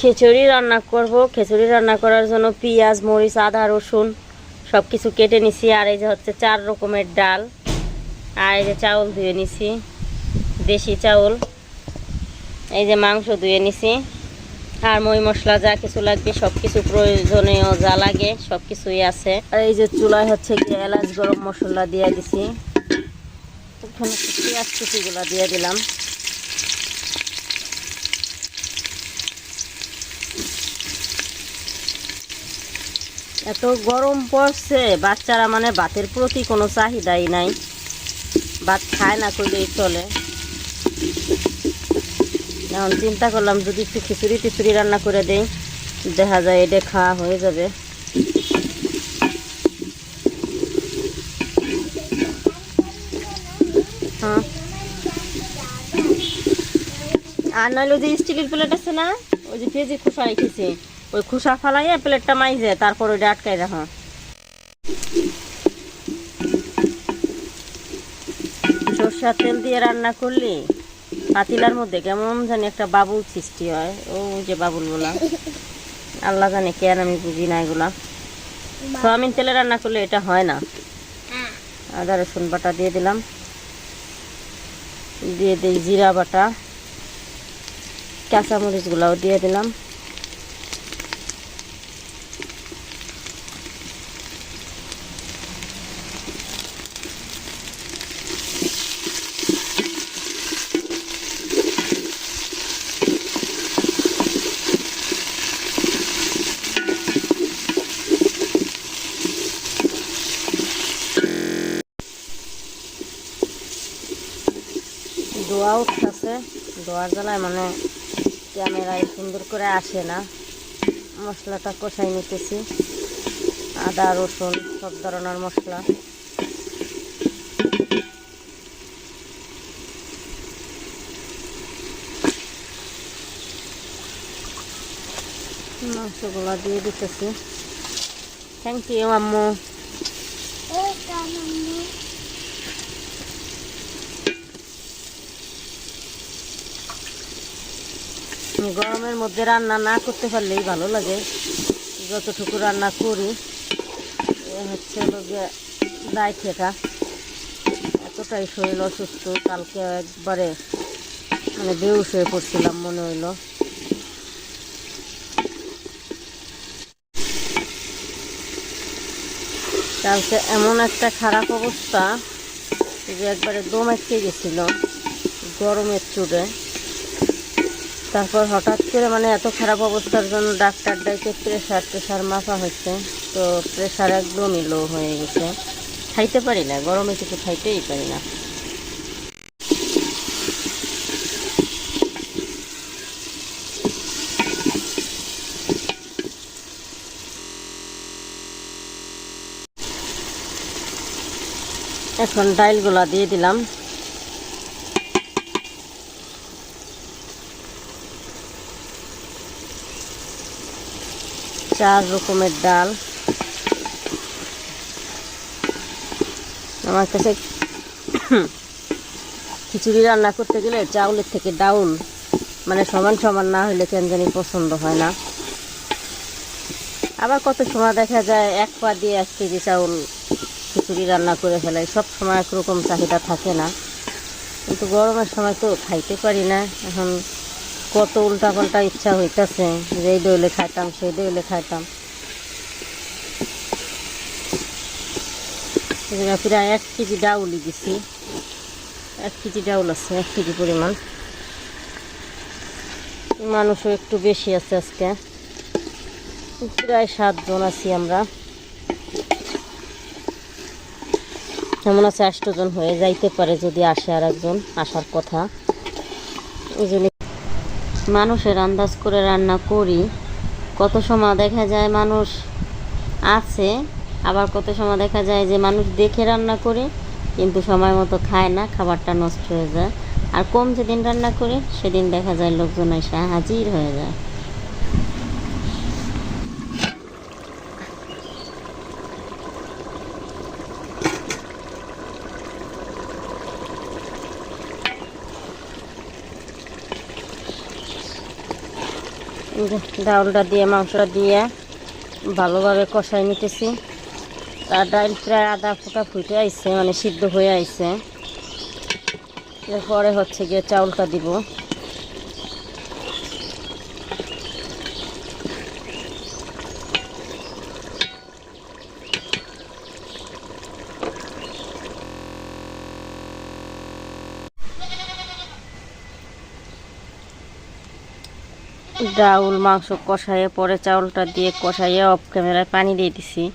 খিচুড়ি রান্না করব। খিচুড়ি রান্না করার জন্য পেঁয়াজ, মরিচ, আদা, রসুন সব কিছু কেটে নিছি। আর এই যে হচ্ছে চার রকমের ডাল। আর এই যে চাউল ধুয়ে নিছি। দেশি চাউল। এই যে মাংস ধুয়ে নিছি। আর মই মশলা যা কিছু লাগবে সব কিছু প্রয়োজনীয় যা লাগে সব কিছুই আছে। আর এই যে চুলায় হচ্ছে কি এলাচ গরম মশলা দিয়ে দিছি। পেঁয়াজ কুচিগুলো দিয়ে দিলাম। এত গরম পড়ছে, বাচ্চারা মানে ভাতের প্রতি কোনো চাহিদাই নাই। ভাত খায় না করলেই চলে। এখন চিন্তা করলাম যদি একটু খিচুড়ি টিচুড়ি রান্না করে দেই, দেখা যায় এটা খাওয়া হয়ে যাবে। হ্যাঁ। আর নইলে যে স্টিলের প্লেট আছে না, ওই যে পেঁয়াজি খোসা রেখেছি। ওই খোসা ফালাইয়া প্লেটটা মাইজে, তারপর ওইটা আটকাই রাখো। সর্ষার তেল দিয়ে রান্না করলে, পাতিলার মধ্যে কেমন জানি একটা বাবুল সৃষ্টি হয়। ও যে বাবুল বাবুলগুলা। আল্লাহ জানে কেন আমি বুঝি না এগুলা। সোয়াবিন তেলে রান্না করলে এটা হয় না। আদা, রসুন বাটা দিয়ে দিলাম। দিয়ে দিই জিরা বাটা। কাঁচামরিচগুলাও দিয়ে দিলাম। দোয়া উঠতেছে। দোয়ার জ্বালায় মানে ক্যামেরায় সুন্দর করে আসে না। মশলাটা কষাই নিতেছি। আদা, রসুন, সব ধরনের মশলা। মাংসগুলো দিয়ে দিতেছি। থ্যাংক ইউ আম্মু। গরমের মধ্যে রান্না না করতে পারলেই ভালো লাগে। যতটুকু রান্না করি হচ্ছে গিয়ে দায় খেটা। এতটাই শরীর অসুস্থ, কালকে একবারে মানে বেউস হয়ে পড়ছিলাম, মনে হইল। কালকে এমন একটা খারাপ অবস্থা যে একবারে দম আটকে গেছিল, গরমের চুড়ে তারপর হঠাৎ করে মানে এত খারাপ অবস্থার জন্য ডাক্তার ডাইকে প্রেশার প্রেশার মাপা হচ্ছে। তো প্রেশার একদমই লো হয়ে গেছে। খাইতে পারি না, গরমে কিছু খাইতেই পারি না। এখন ডাইলগুলা দিয়ে দিলাম। চার রকমের ডাল। আমার কাছে খিচুড়ি রান্না করতে গেলে চাউলের থেকে ডাউল মানে সমান সমান না হলে কেন জানি পছন্দ হয় না। আবার কত সময় দেখা যায় এক পা দিয়ে এক কেজি চাউল খিচুড়ি রান্না করে ফেলাই সব সময় একরকম চাহিদা থাকে না। কিন্তু গরমের সময় তো খাইতে পারি না। এখন কত উল্টা পাল্টা ইচ্ছা হইতাছে যে এই দইলে খাইতাম, সেই দইলে খাইতাম। প্রায় এক কেজি ডাউলি দিছি। এক কেজি ডাউল আছে, এক কেজি পরিমাণ। মানুষও একটু বেশি আছে আজকে। প্রায় সাতজন আছি আমরা। এমন আছে আষ্টজন হয়ে যাইতে পারে যদি আসে আর একজন আসার কথা। এই জন্য মানুষের আন্দাজ করে রান্না করি। কত সময় দেখা যায় মানুষ আছে, আবার কত সময় দেখা যায় যে মানুষ দেখে রান্না করে, কিন্তু সময় মতো খায় না, খাবারটা নষ্ট হয়ে যায়। আর কম যেদিন রান্না করে, সেদিন দেখা যায় লোকজন এসে হাজির হয়ে যায়। ডাউলটা দিয়ে, মাংসটা দিয়ে ভালোভাবে কষাই নিতেছি। আর ডাল প্রায় আদা ফুটা ফুটে আইছে মানে সিদ্ধ হয়ে আইছে। এরপরে হচ্ছে গিয়ে চাউলটা দিব। ডাউল মাংস কষাইয়ে পরে চাউলটা দিয়ে কষাইয়ে অফ ক্যামেরায় পানি দিয়ে দিছি।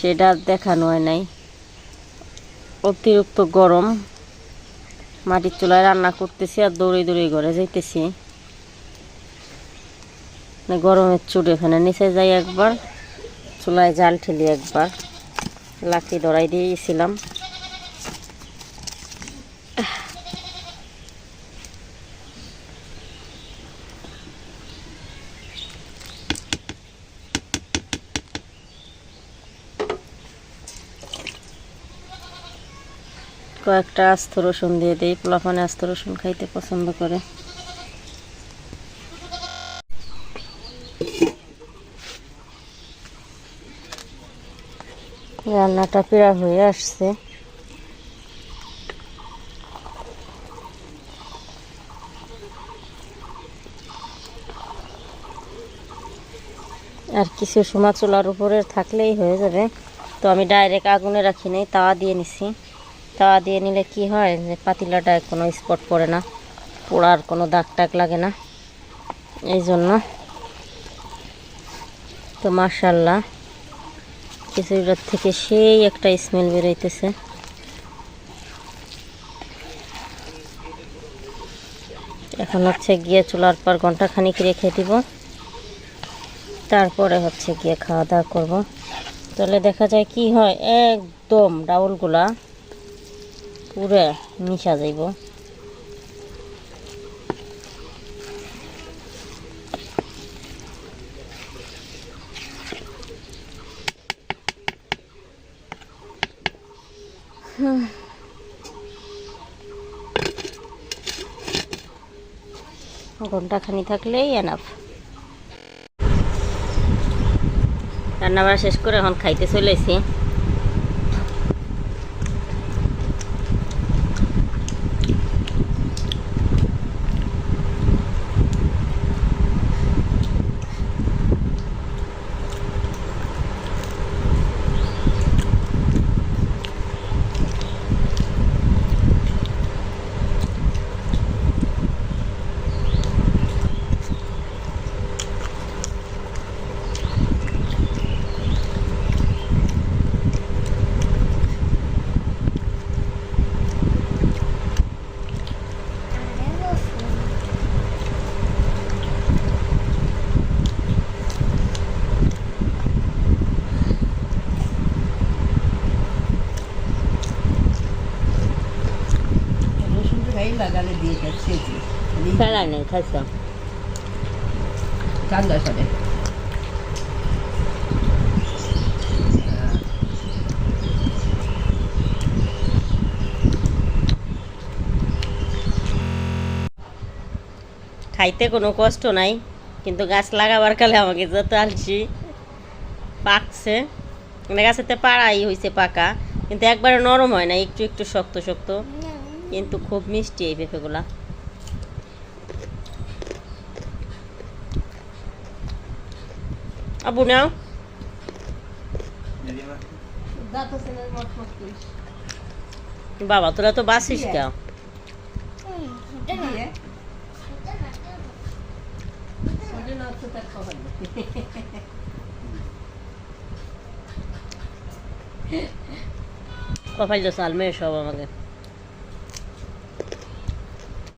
সেটা দেখানো হয় নাই। অতিরিক্ত গরম। মাটির চুলায় রান্না করতেছি আর দৌড়ে দৌড়ে ঘরে যাইতেছি। মানে গরমের চুড়ে ফেনে নিচে যাই একবার, চুলায় জাল ঠেলি একবার। লাকড়ি ধরাই দিয়েছিলাম। কয়েকটা আস্ত রসুন দিয়ে দিই, পোলাপানে আস্ত রসুন খাইতে পছন্দ করে। রান্নাটা পেরা হয়ে আসছে। আর কিছু সময় চুলার উপরে থাকলেই হয়ে যাবে। তো আমি ডাইরেক্ট আগুনে রাখি নাই, তাওয়া দিয়ে নিছি। তাওয়া দিয়ে নিলে কি হয়? যে পাতিলাটায় কোনো স্পট পড়ে না। পোড়ার কোনো দাগ টাগ লাগে না। এই জন্য তো মার্শাল্লাহ খিচুড়িটার থেকে সেই একটা স্মেল বেরোইতেছে। এখন হচ্ছে গিয়ে চুলার পর ঘণ্টা খানিক রেখে দিব। তারপরে হচ্ছে গিয়ে খাওয়া দাওয়া করব। তাহলে দেখা যায় কি হয়? একদম ডাউলগুলা পুরে মিশা যাইব। ঘণ্টা খানি থাকলেই এনাফ রান্না বাড়া শেষ করে এখন খাইতে চলেছি রসুনটা গায়ে লাগালে দিয়ে যাচ্ছে নেই খাইছ সাথে খাইতে কোনো কষ্ট নাই কিন্তু গাছ লাগাবার কালে আমাকে যত আলছি পাকছে। মানে গাছেতে পাড়াই হয়েছে পাকা কিন্তু একবারে নরম হয় না একটু একটু শক্ত শক্ত। কিন্তু খুব মিষ্টি এই পেঁপেগুলা। আবু নাও বাবা তোরা তো বাসিস কেউ কপাল তো সাল মেয়ে সব আমাকে